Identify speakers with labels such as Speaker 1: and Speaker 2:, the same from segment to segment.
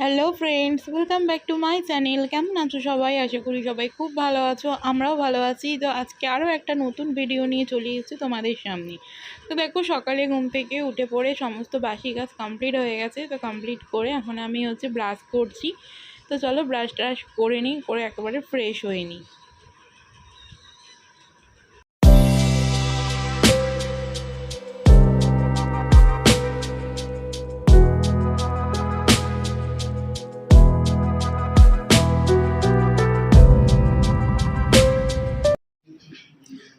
Speaker 1: Hello friends welcome back to my channel কেমন আছো সবাই? আশা করি সবাই খুব ভালো আছো, আমরাও ভালো আছি। তো আজকে আরও একটা নতুন ভিডিও নিয়ে চলে এসেছি তোমাদের সামনে। তো দেখো, সকালে ঘুম থেকে উঠে পড়ে সমস্ত বাসি কাজ কমপ্লিট হয়ে গেছে। তো কমপ্লিট করে এখন আমি হচ্ছে ব্রাশ করছি। তো চলো ব্রাশ ট্রাশ করে নিই, করে একেবারে ফ্রেশ হয়ে নিই।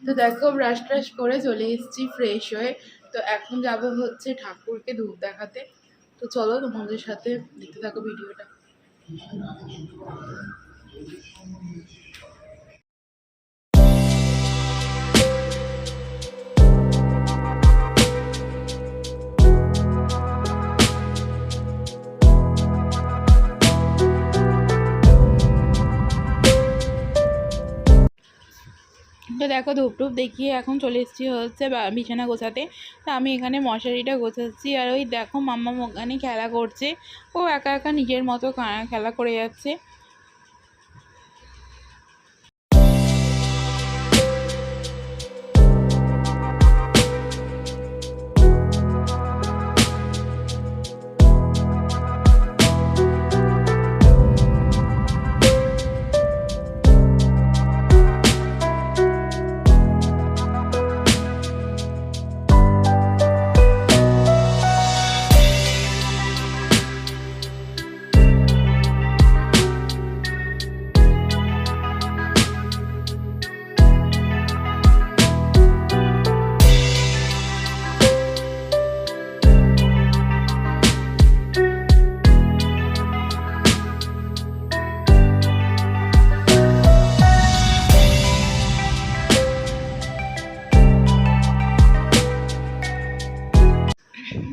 Speaker 1: তো দেখো ব্রাশ ট্রাশ করে চলে এসেছি ফ্রেশ হয়ে। তো এখন যাব হচ্ছে ঠাকুরকে ধূপ দেখাতে। তো চলো তোমাদের সাথে দেখতে থাকো ভিডিওটা তো দেখো ধূপ টুপ দেখিয়ে এখন চলে এসেছি হচ্ছে বিছানা গোছাতে। তো আমি এখানে মশারিটা গোছাচ্ছি আর ওই দেখো মাম্মা ওখানে খেলা করছে। ও একা একা নিজের মতো খেলা করে যাচ্ছে।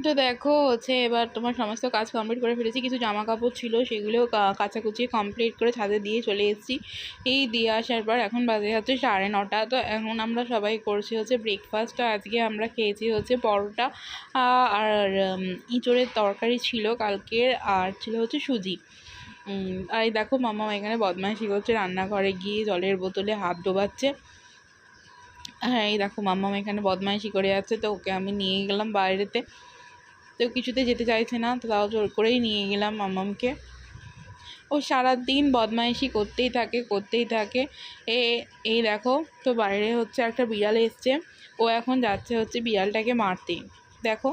Speaker 1: তো দেখো হচ্ছে এবার তোমার সমস্ত কাজ কমপ্লিট করে ফেলেছি। কিছু জামা কাপড় ছিল, সেগুলো কাচাকুচি কমপ্লিট করে ছাদে দিয়ে চলে এসেছি। এই দিয়ে আসার পর এখন বাজে হচ্ছে সাড়ে নটা। তো এখন আমরা সবাই করছি হচ্ছে ব্রেকফাস্ট তো আজকে আমরা খেয়েছি হচ্ছে পরোটা আর ইঁচড়ের তরকারি ছিল কালকের আর ছিল হচ্ছে সুজি। আর এই দেখো মামা এখানে বদমাইশি করছে, রান্নাঘরে গিয়ে জলের বোতলে হাত ডোবাচ্ছে। হ্যাঁ এই দেখো মাম্মাম এখানে বদমাইশি করে যাচ্ছে। তো ওকে আমি নিয়ে গেলাম বাইরেতে। তো কিছুতে যেতে চাইছে না, তো তাও জোর করেই নিয়ে গেলাম মাম্মামকে ও সারাদিন বদমাইশি করতেই থাকে করতেই থাকে। এ, এই দেখো, তো বাইরে হচ্ছে একটা বিড়াল এসছে। ও এখন যাচ্ছে হচ্ছে বিড়ালটাকে মারতে। দেখো,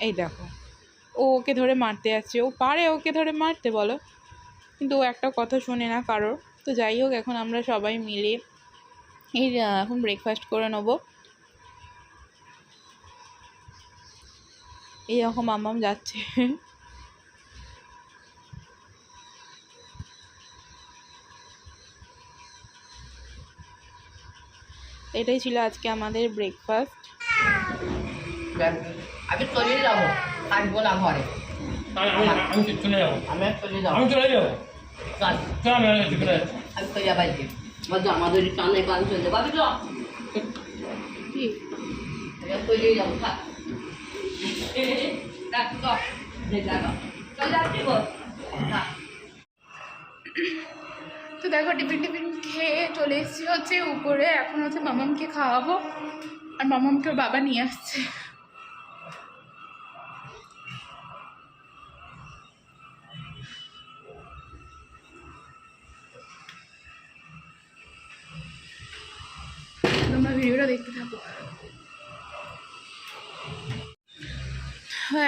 Speaker 1: এই দেখো। ও ওকে ধরে মারতে যাচ্ছে ও পারে ওকে ধরে মারতে, বলো। কিন্তু ও একটা কথা শোনে না কারোর। তো যাই হোক, এখন আমরা সবাই মিলে এই এখন ব্রেকফাস্ট করে নেব। এই রকম মাম্মাম যাচ্ছে। এটাই ছিল আজকে আমাদের ব্রেকফাস্ট
Speaker 2: আমি চলে যাব। থাকব না ঘরে।
Speaker 3: আমি চলে যাব।
Speaker 2: আমি আর চলে যাব।
Speaker 3: আমি চলে যাব। আমি চলে
Speaker 2: আমাদের টানে গান চলে। যাব আমি তো
Speaker 1: কি
Speaker 2: চলে যাব থাক।
Speaker 1: তো দেখো, টিফিন টিফিন খেয়ে চলে এসেছি হচ্ছে উপরে। এখন হচ্ছে মামামকে খাওয়াবো, আর মামামকে বাবা নিয়ে আসছে। তোমরা ভিডিওটা দেখতে থাকো।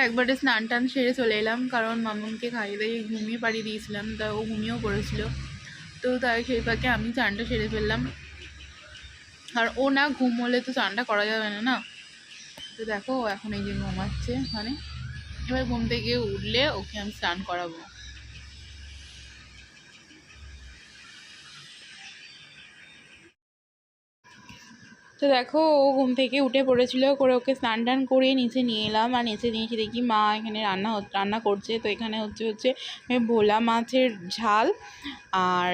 Speaker 1: একবারে স্নান টান সেরে চলে এলাম, কারণ মামুনকে খাইয়ে দাইয়ে ঘুমিয়ে পাড়িয়ে দিয়েছিলাম, তা ও ঘুমিয়েও পড়েছিল। তো তাই সেই ফাঁকে আমি চানটা সেরে ফেললাম। আর ও না ঘুম হলে তো চানটা করা যাবে না না? তো দেখো এখন এই যে ঘুমাচ্ছে মানে? এবার ঘুম থেকে উঠলে ওকে আমি স্নান করাবো। তো দেখো, ও ঘুম থেকে উঠে পড়েছিল। করে ওকে স্নান টান করিয়ে নিচে নিয়ে এলাম। আর নিচে নিয়ে এসে দেখি মা এখানে রান্না রান্না করছে। তো এখানে হচ্ছে হচ্ছে ভোলা মাছের ঝাল। আর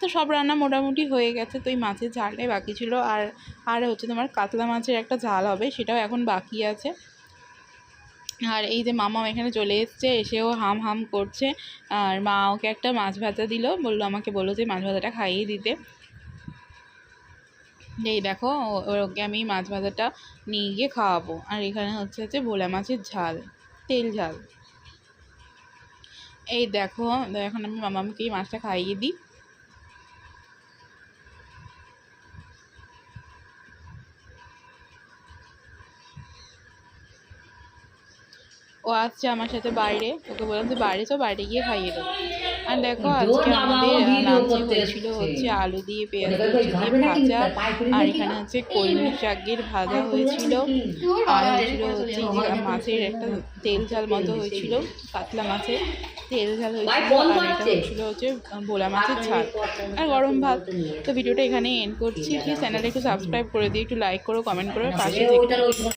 Speaker 1: তো সব রান্না মোটামুটি হয়ে গেছে। তো এই মাছের ঝালটাই বাকি ছিল। আর আর হচ্ছে তোমার কাতলা মাছের একটা ঝাল হবে, সেটাও এখন বাকি আছে। আর এই যে মামা এখানে চলে এসছে, এসেও হাম হাম করছে। আর মা ওকে একটা মাছ ভাজা দিল। বলল, আমাকে বলল যে মাছ ভাজাটা খাইয়ে দিতে। এই দেখো, ওকে আমি মাছ ভাজাটা নিয়ে গিয়ে খাওয়াবো। আর এখানে হচ্ছে হচ্ছে ভোলা মাছের ঝাল, তেল ঝাল। এই দেখো, এখন আমি মামাকে এই মাছটা খাইয়ে দিই। ও আসছে আমার সাথে বাইরে, ওকে বললাম যে বাইরে তো বাইরে গিয়ে খাইয়ে দেবো দেখো আজকে আমাদের লাঞ্চে হয়েছিল হচ্ছে আলু দিয়ে পেঁয়াজ দিয়ে ভাজা। আর এখানে হচ্ছে কলমি শাকের ভাজা হয়েছিল। আর হয়েছিল হচ্ছে মাছের একটা তেল ঝাল মতো হয়েছিল কাতলা মাছের তেল ঝাল হয়েছিল। আর এটা হয়েছিল হচ্ছে ভোলা মাছের ঝাল। আর গরম ভাত। তো ভিডিওটা এখানে এন্ড করছি। প্লিজ চ্যানেলটা একটু সাবস্ক্রাইব করে দিই একটু লাইক করো কমেন্ট করো পাশে